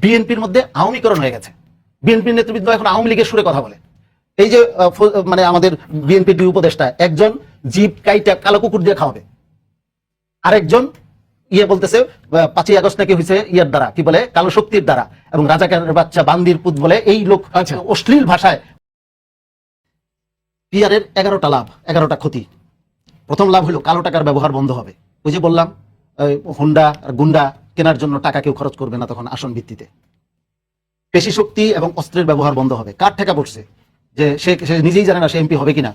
বিএনপির মধ্যে আওয়ামীকরণ হয়ে গেছে। বিএনপির নেতৃবৃন্দ এখন আওয়ামী লীগের সুরে কথা বলে। এই যে মানে আমাদের বিএনপির দুই উপদেষ্টা একজন জীব কাইটা কালো কুকুর দিয়ে খাওয়াবে। আরেকজন ইয়ে বলতেছে পাঁচই আগস্ট নাকি হয়েছে ইয়ের দ্বারা কি বলে কালো শক্তির দ্বারা এবং রাজাকারের বাচ্চা বান্দির পুত বলে এই লোক আচ্ছা। অশ্লীল ভাষায় পিয়ারের এগারোটা লাভ এগারোটা ক্ষতি। প্রথম লাভ হলো কালো টাকার ব্যবহার বন্ধ হবে। ওই যে বললাম হুন্ডা আর গুন্ডা কেনার জন্য টাকা কেউ খরচ করবে না তখন আসন ভিত্তিতে। পেশি শক্তি এবং অস্ত্রের ব্যবহার বন্ধ হবে। কার ঠেকা পড়ছে যে সে সে নিজেই জানে না সে এমপি হবে কিনা?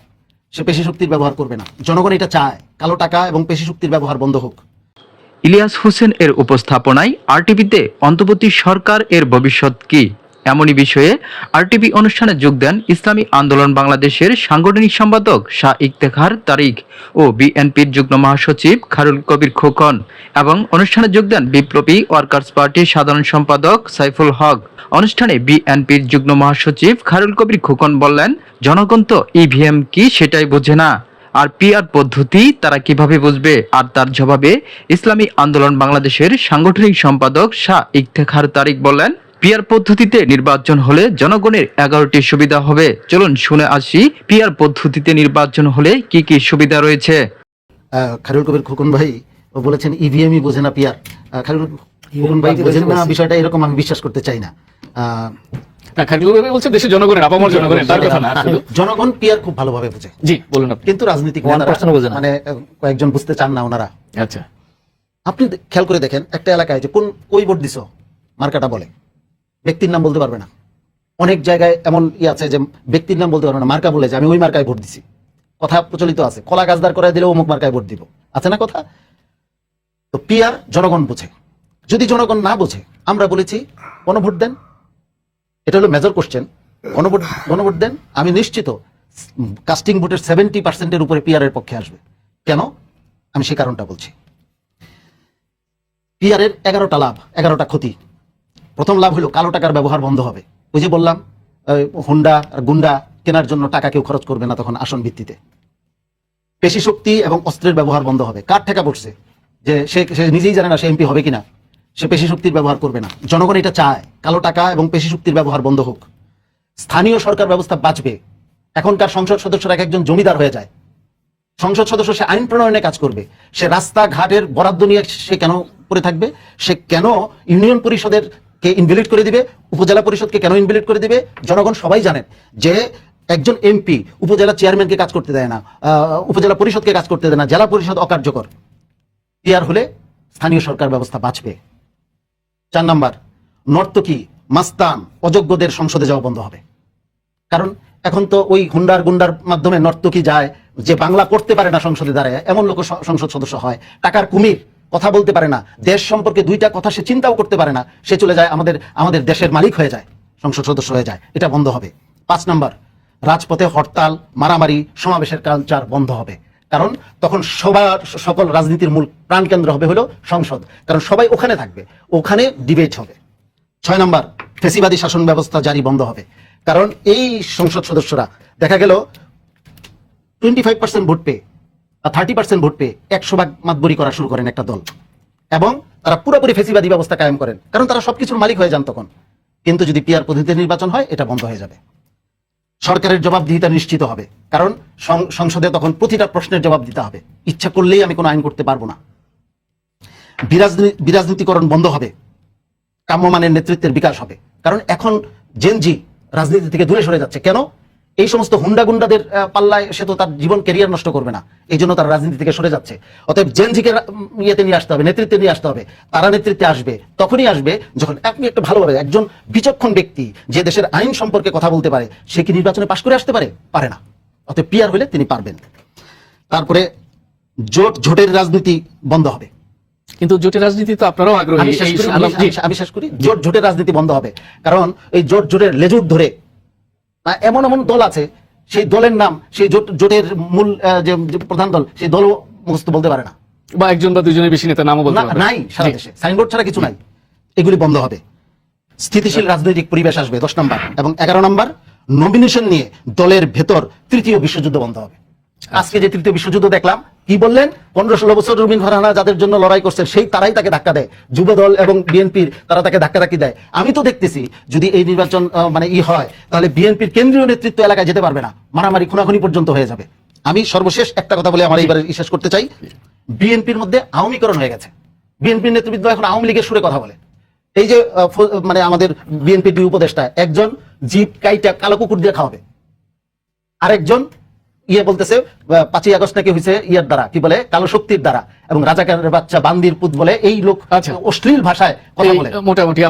সে পেশি শক্তির ব্যবহার করবে না। জনগণ এটা চায়। কালো টাকা এবং পেশি শক্তির ব্যবহার বন্ধ হোক। ইলিয়াস হোসেন এর উপস্থাপনায় আরটিভিতে অন্তর্বর্তী সরকার এর ভবিষ্যৎ কি? এমনই বিষয়ে আরটিভি অনুষ্ঠানে যোগ দেন ইসলামী আন্দোলন বাংলাদেশের সাংগঠনিক সম্পাদক শাহ ইফতেখার তারিক ও বিএনপির যুগ্ম মহাসচিব খারুল কবির খোকন এবং অনুষ্ঠানে যোগ দেন বিপ্লবী ওয়ার্কার্স পার্টির সাধারণ সম্পাদক সাইফুল হক। অনুষ্ঠানে বিএনপির যুগ্ম মহাসচিব খারুল কবির খোকন বললেন, জনগণ তো ইভিএম কি সেটাই বোঝে না। আর পিআর পদ্ধতি তারা কীভাবে বুঝবে? আর তার জবাবে ইসলামী আন্দোলন বাংলাদেশের সাংগঠনিক সম্পাদক শাহ ইফতেখার তারিক বললেন পিআর পদ্ধতিতে নির্বাচন হলে জনগণের এগারোটি সুবিধা হবে। চলুন শুনে আসি পিআর পদ্ধতিতে নির্বাচন হলে কি কি সুবিধা রয়েছে। খারুল কবির খোকন ভাই ও বলেছেন ইভিএমই বোঝে না পিয়ার। খারুল খোকন ভাই বোঝেন? না বিষয়টা এরকম আমি বিশ্বাস করতে চাই না। আহ, না খালিদুল ভাই বলছে দেশের জনগণের আপামর জনগণের তার কথা না জনগণ পিয়ার খুব ভালোভাবে বোঝে। জি বলুন আপনি। কিন্তু রাজনীতিক 1% নেতারা বোঝে না। মানে কয়েকজন বুঝতে চান না ওনারা। আচ্ছা। আপনি খেয়াল করে দেখেন একটা এলাকায় যে কোন কই ভোট দিছো? মার্কাটা বলে। ব্যক্তির নাম বলতে পারবে না। অনেক জায়গায় এমন ই আছে যে ব্যক্তির নাম বলতে পারবে না, মার্কা বলে যে আমি ওই মার্কায় ভোট দিছি। কথা প্রচলিত আছে, কলা গাছদার করে দিলে অমুক মার্কায় ভোট দিব। আছে না কথা? তো পিয়ার জনগণ বোঝে। যদি জনগণ না বোঝে, আমরা বলেছি, গণভোট দেন। এটা হলো মেজর কোশ্চেন গণভোট গণভোট দেন। আমি নিশ্চিত কাস্টিং ভোটের সেভেন্টি পার্সেন্টের উপরে পিয়ারের পক্ষে আসবে। কেন? আমি সে কারণটা বলছি। পিয়ারের এগারোটা লাভ, এগারোটা ক্ষতি। প্রথম লাভ হলো কালো টাকার ব্যবহার বন্ধ হবে। ওই যে বললাম হুন্ডা গুন্ডা কেনার জন্য টাকা কেউ খরচ করবে না তখন আসন ভিত্তিতে। পেশি শক্তি এবং অস্ত্রের ব্যবহার বন্ধ হবে। কার ঠেকা পড়ছে? যে সে সে নিজেই জানে না সে এমপি হবে কিনা। সে পেশি শক্তির ব্যবহার করবে না। জনগণ এটা চায়। কালো টাকা এবং পেশি শক্তির ব্যবহার বন্ধ হোক। স্থানীয় সরকার ব্যবস্থা বাঁচবে। এখনকার সংসদ সদস্যরা এক একজন জমিদার হয়ে যায়। সংসদ সদস্য সে আইন প্রণয়নে কাজ করবে। সে রাস্তা ঘাটের বরাদ্দ নিয়ে সে কেন করে থাকবে? সে কেন ইউনিয়ন পরিষদের কে ইনভিলিট করে দিবে? উপজেলা পরিষদকে কেন ইনভিলিট করে দিবে? জনগণ সবাই জানেন যে একজন এমপি উপজেলা চেয়ারম্যানকে কাজ করতে দেয় না উপজেলা পরিষদকে কাজ করতে দেয় না, জেলা পরিষদ অকার্যকর। পিয়ার হলে স্থানীয় সরকার ব্যবস্থা বাঁচবে। চার নাম্বার নর্তকী মাস্তান, অযোগ্যদের সংসদে যাওয়া বন্ধ হবে। কারণ এখন তো ওই হুন্ডার গুন্ডার মাধ্যমে নর্তকী যায়, যে বাংলা করতে পারে না সংসদে দাঁড়ায়, এমন লোক সংসদ সদস্য হয়। টাকার কুমির কথা বলতে পারে না। দেশ সম্পর্কে দুইটা কথা সে চিন্তাও করতে পারে না। সে চলে যায় আমাদের আমাদের দেশের মালিক হয়ে যায়, সংসদ সদস্য হয়ে যায়। এটা বন্ধ হবে। পাঁচ নাম্বার, রাজপথে হরতাল, মারামারি, সমাবেশের কালচার বন্ধ হবে। কারণ তখন সবার, সকল রাজনীতির মূল প্রাণকেন্দ্র হবে হলো সংসদ। কারণ সবাই ওখানে থাকবে, ওখানে ডিবেট হবে। ছয় নম্বর, ফেসিবাদী শাসন ব্যবস্থা জারি বন্ধ হবে। কারণ এই সংসদ সদস্যরা, দেখা গেল টোয়েন্টি ফাইভ পার্সেন্ট ভোট পেয়ে। থার্টি পার্সেন্ট ভোট পেয়ে একশো ভাগ মাতবরি করা শুরু করেন একটা দল। এবং তারা পুরোপুরি ফেসিবাদী ব্যবস্থা কায়েম করেন, কারণ তারা সবকিছুর মালিক হয়ে যান তখন। কিন্তু যদি পিয়ার পদ্ধতিতে নির্বাচন হয়, এটা বন্ধ হয়ে যাবে। সরকারের জবাবদিহিতা নিশ্চিত হবে, কারণ সংসদে তখন প্রতিটা প্রশ্নের জবাব দিতে হবে। ইচ্ছা করলেই আমি কোনো আইন করতে পারব না। বিরাজনীতিকরণ বন্ধ হবে, কাম্যমানের নেতৃত্বের বিকাশ হবে। কারণ এখন জেনজি রাজনীতি থেকে দূরে সরে যাচ্ছে। কেন? এই সমস্ত হুন্ডা গুন্ডাদের পাল্লায় সে তো তার জীবন ক্যারিয়ার নষ্ট করবে না। এই জন্য তারা রাজনীতি থেকে সরে যাচ্ছে। অতএব জেনজিকে ইয়েতে নিয়ে আসতে হবে নেতৃত্বে নিয়ে আসতে হবে। তারা নেতৃত্বে আসবে তখনই আসবে যখন আপনি একটা ভালোভাবে একজন বিচক্ষণ ব্যক্তি যে দেশের আইন সম্পর্কে কথা বলতে পারে সে কি নির্বাচনে পাশ করে আসতে পারে? পারে না। অতএব পিয়ার হলে তিনি পারবেন। তারপরে জোট জোটের রাজনীতি বন্ধ হবে। কিন্তু জোটের রাজনীতি তো আপনারাও আগ্রহী আমি শেষ করি, জোট জোটের রাজনীতি বন্ধ হবে। কারণ এই জোট জোটের লেজুর ধরে এমন এমন দল আছে সেই দলের নাম সেই জোট জোটের মূল যে প্রধান দল সেই দল মুখস্থ বলতে পারে না। বা একজন বা দুজনের বেশি নেতা নামও বলতে নাই সারা। দেশে। সাইনবোর্ড ছাড়া কিছু নাই। এগুলি বন্ধ হবে। স্থিতিশীল রাজনৈতিক পরিবেশ আসবে দশ নম্বর। এবং এগারো নম্বর নমিনেশন নিয়ে দলের ভেতর তৃতীয় বিশ্বযুদ্ধ বন্ধ হবে। আজকে যে তৃতীয় বিশ্বযুদ্ধ দেখলাম, কি বললেন? পনেরো ষোলো বছর রুবিন ফারহানা যাদের জন্য লড়াই করছেন, সেই তারাই তাকে ধাক্কা দেয়। যুব দল এবং বিএনপির তারা তাকে ধাক্কা ধাক্কি দেয়। আমি তো দেখতেছি, যদি এই নির্বাচন মানে ই হয়, তাহলে বিএনপির কেন্দ্রীয় নেতৃত্ব এলাকায় যেতে পারবে না। মারামারি খুনাখুনি পর্যন্ত হয়ে যাবে। আমি সর্বশেষ একটা কথা বলে আমার এইবার শেষ করতে চাই। বিএনপির মধ্যে আওয়ামীকরণ হয়ে গেছে। বিএনপির নেতৃবৃন্দ এখন আওয়ামী লীগের সুরে কথা বলে। এই যে মানে আমাদের বিএনপির দুই উপদেষ্টা, একজন জিপ কাইটা কালো কুকুর দিয়ে খাওয়াবে। আরেকজন ইয়ে বলতেছে পাঁচই আগস্ট নাকি হয়েছে ইয়ার দ্বারা কি বলে কালো শক্তির দ্বারা এবং রাজাকারের বাচ্চা বান্দির পুত বলে এই লোক আচ্ছা। অশ্লীল ভাষায় কথা বলে মোটামুটি